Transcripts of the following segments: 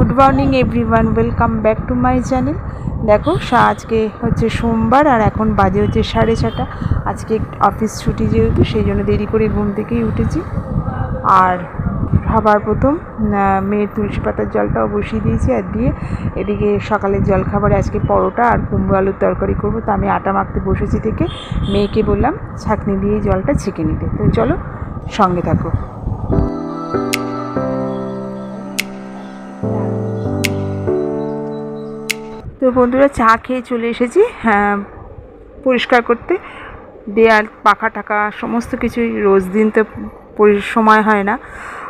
Good morning everyone, welcome back to my channel. দেখো আজকে হচ্ছে সোমবার আর এখন বাজে হচ্ছে সাড়ে ছটা। আজকে অফিস ছুটি যেহেতু, সেই জন্য দেরি করে ঘুম থেকেই উঠেছি। আর সবার প্রথম মেয়ের তুলসী পাতার জলটাও বসিয়ে দিয়েছি আর দিয়ে এদিকে সকালের জলখাবারে আজকে পরোটা আর কুমড়ো আলুর তরকারি করব। তো আমি আটা মাখতে বসেছি থেকে মেয়েকে বললাম, ছাঁকনি দিয়ে জলটা ছেঁকে নিতে। তো চলো, সঙ্গে থাকো। তো বন্ধুরা চা খেয়ে চলে এসেছি। হ্যাঁ পরিষ্কার করতে। দেয়াল, পাখা টাকা সমস্ত কিছুই রোজ দিন তো সময় হয় না।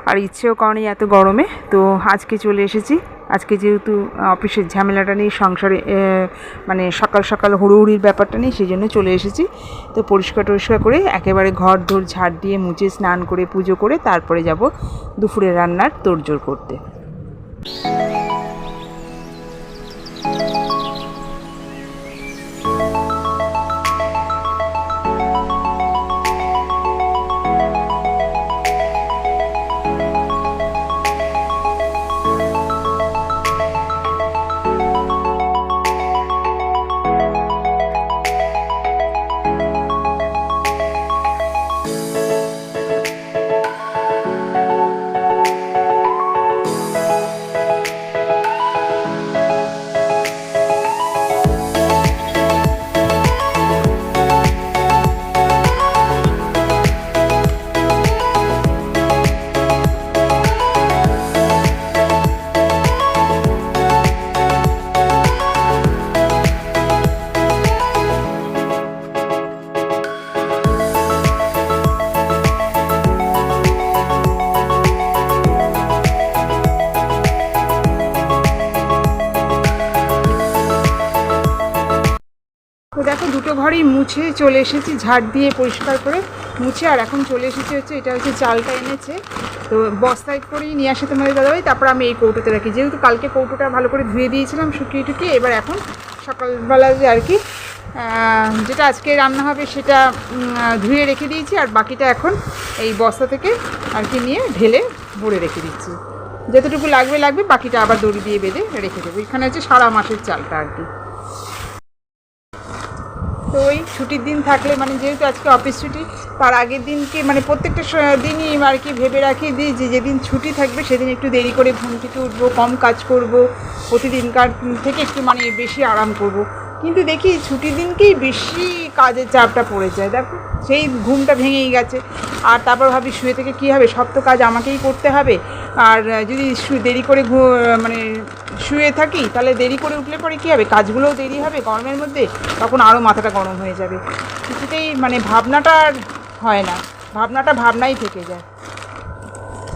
আর ইচ্ছেও করেনি এত গরমে। তো আজকে চলে এসেছি। আজকে যেহেতু অফিসের ঝামেলাটা নেই, সংসারে মানে সকাল সকাল হুড়োহুড়ির ব্যাপারটা নেই, সেই জন্য চলে এসেছি। তো পরিষ্কার টরিষ্কার করে একেবারে ঘর ধর ঝাড় দিয়ে মুছে স্নান করে, পুজো করে, তারপরে যাব দুপুরে রান্নার তোড়জোড় করতে। তো দেখো দুটো ঘরেই মুছে চলে এসেছি, ঝাড় দিয়ে পরিষ্কার করে মুছে, আর এখন চলে এসেছি হচ্ছে, এটা হচ্ছে চালটা এনেছে। তো বস্তায় করেই নিয়ে আসে তোমাদের দাদাভাই, তারপর আমি এই কৌটোতে রাখি। যেহেতু কালকে কৌটোটা ভালো করে ধুয়ে দিয়েছিলাম, শুকিয়ে টুকিয়ে, এবার এখন সকালবেলা যে আর কি যেটা আজকে রান্না হবে সেটা ধুয়ে রেখে দিয়েছি, আর বাকিটা এখন এই বস্তা থেকে আর কি নিয়ে ঢেলে ভরে রেখে দিচ্ছি। যতটুকু লাগবে লাগবে, বাকিটা আবার দড়ি দিয়ে বেঁধে রেখে দেবো। এখানে হচ্ছে সারা মাসের চালটা আর কি। তো ওই ছুটির দিন থাকলে মানে যেহেতু আজকে অফিস ছুটি, তার আগের দিনকে মানে প্রত্যেকটা দিনই আর কি ভেবে রাখি দিই যে যেদিন ছুটি থাকবে সেদিন একটু দেরি করে ঘুম থেকে উঠবো, কম কাজ করব, প্রতিদিনকার থেকে একটু মানে বেশি আরাম করব। কিন্তু দেখি ছুটির দিনকেই বেশি কাজের চাপটা পড়ে যায়। দেখো, সেই ঘুমটা ভেঙেই গেছে। আর তারপর ভাবি শুয়ে থেকে কী হবে? সব তো কাজ আমাকেই করতে হবে। আর যদি দেরি করে মানে শুয়ে থাকি, তাহলে দেরি করে উঠলে পরে কী হবে? কাজগুলোও দেরি হবে গরমের মধ্যে, তখন আরও মাথাটা গরম হয়ে যাবে। কিছুতেই মানে ভাবনাটা আর হয় না। ভাবনাটা ভাবনাই থেকে যায়।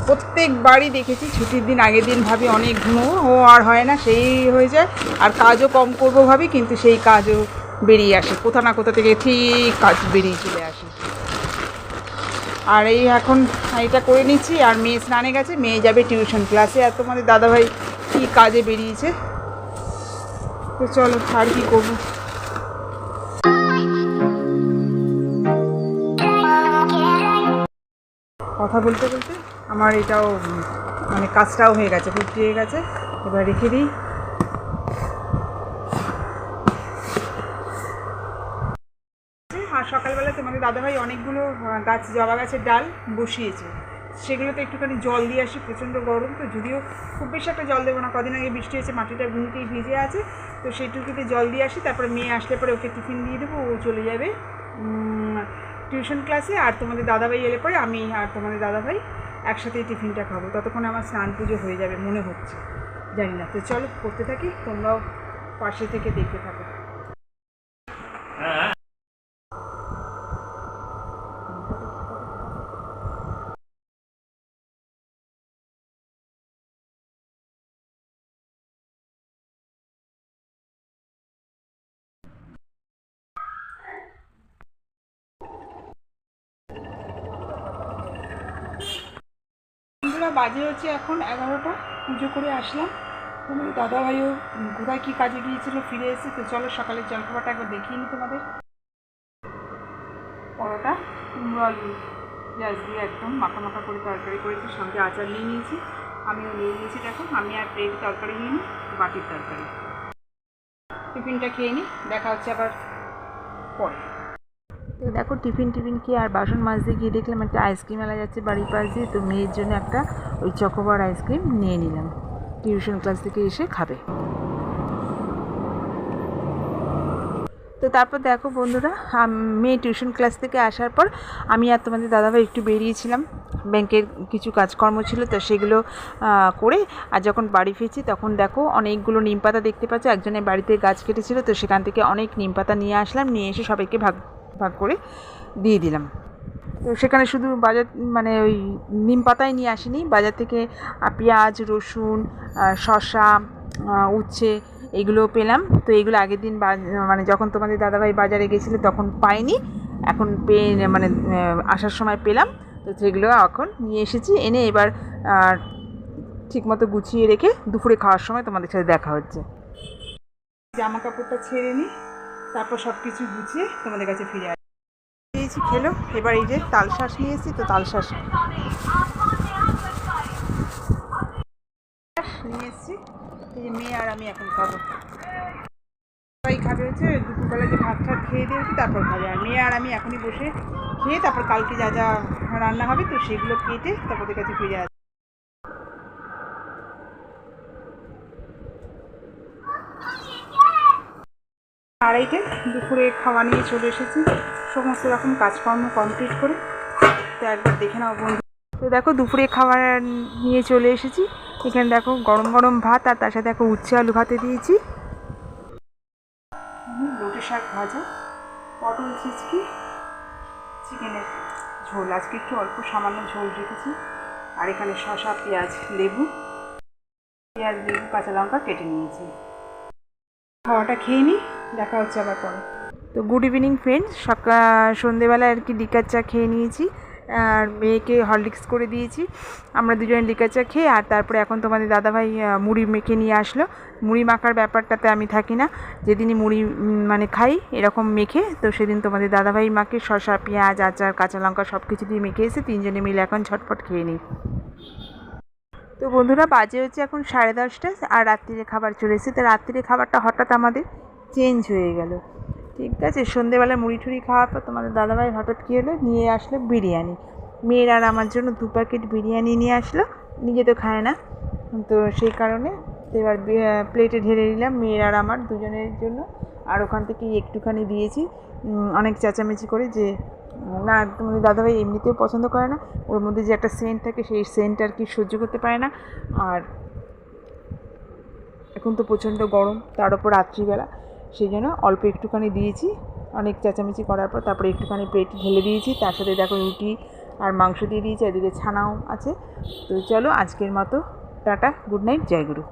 প্রত্যেকবারই দেখেছি, ছুটির দিন আগের দিন ভাবি অনেক ঘুমোবো ও আর হয় না, সেই হয়ে যায়। আর কাজও কম করব ভাবি, কিন্তু সেই কাজও বেরিয়ে আসে। কোথা না কোথা থেকে ঠিক কাজ বেরিয়ে চলে আসে। আর এই এখন এটা করে নিচ্ছি, আর মেয়ে স্নানে গেছে, মেয়ে যাবে টিউশন ক্লাসে আর তোমাদের দাদাভাই কী কাজে বেরিয়েছে? তো চলো, আর কি করব? কথা বলতে বলতে আমার এটাও মানে কাজটাও হয়ে গেছে, ফুটিয়ে গেছে। এবার রেখে দিই। সকালবেলা তোমাদের দাদাভাই অনেকগুলো গাছ, জবা গাছের ডাল বসিয়েছে। সেগুলোতে একটুখানি জল দিয়ে আসি, প্রচণ্ড গরম, তো যদিও খুব বেশি একটা জল দেবো না। কদিন আগে বৃষ্টি হয়েছে, মাটিটা এমনিতেই ভিজে আছে, তো সেইটুকুতে জল দিয়ে আসি, তারপরে মেয়ে আসলে পরে ওকে টিফিন দিয়ে দেবো, ও চলে যাবে টিউশন ক্লাসে, আর তোমাদের দাদাভাই এলে পরে আমি আর তোমাদের দাদাভাই একসাথেই টিফিনটা খাব। ততক্ষণে আমার স্নান পুজো হয়ে যাবে, মনে হচ্ছে, জানি না। তো চলো, করতে থাকি, তোমরাও পাশে থেকে দেখতে থাকো। বন্ধুরা বাজে হচ্ছে এখন এগারোটা, পুজো করে আসলাম। তোমাদের দাদাভাইও কোথায় কী কাজে গিয়েছিল ফিরে এসে, তো চলো সকালের জলখাবারটা একবার দেখিয়ে নিই তোমাদের। পরোটা, কুমড়ো আলু পেঁয়াজ দিয়ে একদম মাখা মাখা করে তরকারি করেছি, সঙ্গে আচার নিয়ে নিয়েছি। আমিও নিয়ে নিয়েছি দেখো, আমি আর প্লেট তরকারি নিয়ে নিই বাটির তরকারি। টিফিনটা খেয়ে নিই দেখা হচ্ছে আবার পরে। তো দেখো টিফিন টিফিন কি আর বাসন মাজতে গিয়ে দেখলাম একটা আইসক্রিম এলা যাচ্ছে বাড়ির পাশ দিয়ে, তো মেয়ের জন্য একটা ওই চকোবার আইসক্রিম নিয়ে নিলাম। টিউশন ক্লাস থেকে এসে খাবে। তো তারপর দেখো বন্ধুরা মেয়ে টিউশন ক্লাস থেকে আসার পর আমি আর তোমাদের দাদাভাই একটু বেরিয়েছিলাম। ব্যাংকের কিছু কাজকর্ম ছিল, তো সেগুলো করে আর যখন বাড়ি ফিরছি তখন দেখো অনেকগুলো নিম পাতা দেখতে পাচ্ছ। একজনের বাড়িতে গাছ কেটেছিল, তো সেখান থেকে অনেক নিম পাতা নিয়ে আসলাম, নিয়ে এসে সবাইকে ভাগ ভাগ করে দিয়ে দিলাম। তো সেখানে শুধু বাজার মানে ওই নিম পাতাই নিয়ে আসিনি, বাজার থেকে পেঁয়াজ, রসুন শসা উচ্ছে এগুলো পেলাম। তো এগুলো আগের দিন মানে যখন তোমাদের দাদাভাই বাজারে গেছিল তখন পাইনি। এখন পেয়ে মানে আসার সময় পেলাম। তো সেগুলো এখন নিয়ে এসেছি। এনে এবার ঠিকমতো গুছিয়ে রেখে দুপুরে খাওয়ার সময় তোমাদের সাথে দেখা হচ্ছে। জামা কাপড়টা ছেড়ে নিই তারপর সব কিছু গুছিয়ে তোমাদের কাছে ফিরে আসি। দিয়েছি খেলো। এবার এই যে তাল শ্বাস নিয়ে এসেছি, তো তাল শ্বাস নিয়ে এসেছি। এই মেয়ে আর আমি এখন খাব। সবাই খাবে হচ্ছে, দুপুরবেলা যে ভাত টাত খেয়ে দিয়েছি তারপর খাবে। আর মেয়ে আর আমি এখনই বসে খেয়ে, তারপর কালকে যা যা রান্না হবে, তো সেগুলো কেটে তারপর ওদের কাছে ফিরে আসব আড়াইটে দুপুরে খাওয়া নিয়ে চলে এসেছি। সমস্ত রকম কাজকর্ম কমপ্লিট করে। তো একবার দেখে নাও বন্ধু। তো দেখো দুপুরে খাবার নিয়ে চলে এসেছি। এখানে দেখো গরম গরম ভাত আর তার সাথে দেখো উচ্ছে আলু ভাতে দিয়েছি। লোটে শাক ভাজা, পটল চিচকি চিকেনের ঝোল। আজকে একটু অল্প সামান্য ঝোল রেখেছি। আর এখানে শসা, পেঁয়াজ, লেবু পেঁয়াজ, লেবু, কাঁচা লঙ্কা কেটে নিয়েছি। খাওয়াটা খেয়ে নিই দেখা হচ্ছে আবার পরে। তো গুড ইভিনিং ফ্রেন্ডস সকাল, সন্ধেবেলায় আর কি লিকার চা খেয়ে নিয়েছি, আর মেয়েকে হরলিক্স করে দিয়েছি। আমরা দুজনে লিকার চা খেয়ে, আর তারপরে এখন তোমাদের দাদাভাই মুড়ি মেখে নিয়ে আসলো। মুড়ি মাখার ব্যাপারটাতে আমি থাকি না। যেদিনই মুড়ি মানে খাই, এরকম মেখে, তো সেদিন তোমাদের দাদাভাই মাকে শসা, পেঁয়াজ, আচার, কাঁচা লঙ্কা সব কিছু দিয়ে মেখে এসে তিনজনে মিলে এখন ঝটপট খেয়ে নিই। তো বন্ধুরা, বাজে হচ্ছে এখন সাড়ে দশটা আর রাত্রিরে খাবার চলে এসেছে। তো রাত্রিরে খাবারটা হঠাৎ আমাদের চেঞ্জ হয়ে গেল। ঠিক আছে? সন্ধেবেলা মুড়ি ঠুড়ি খাওয়ার পর তোমাদের দাদাভাই হঠাৎ কী হলো? নিয়ে আসলো বিরিয়ানি। মেয়ের আর আমার জন্য দু প্যাকেট বিরিয়ানি নিয়ে আসলো। নিজে তো খায় না। তো সেই কারণে এবার প্লেটে ঢেলে নিলাম। মেয়ের আর আমার দুজনের জন্য। আর ওখান থেকে একটুখানি দিয়েছি। অনেক চেঁচামেচি করে যে না, তোমাদের দাদাভাই এমনিতেও পছন্দ করে না। ওর মধ্যে যে একটা সেন্ট থাকে, সেই সেন্ট আর কি সহ্য করতে পারে না। আর এখন তো প্রচণ্ড গরম, তার উপর রাত্রিবেলা। সেই জন্য অল্প একটুখানি দিয়েছি। অনেক চেঁচামেচি করার পর তারপরে একটুখানি প্লেটে ঢেলে দিয়েছি। তার সাথে দেখো রুটি আর মাংস দিয়ে দিয়েছি, এদিকে ছানাও আছে। তো চলো আজকের মতো, টাটা গুড নাইট জয় গুরু।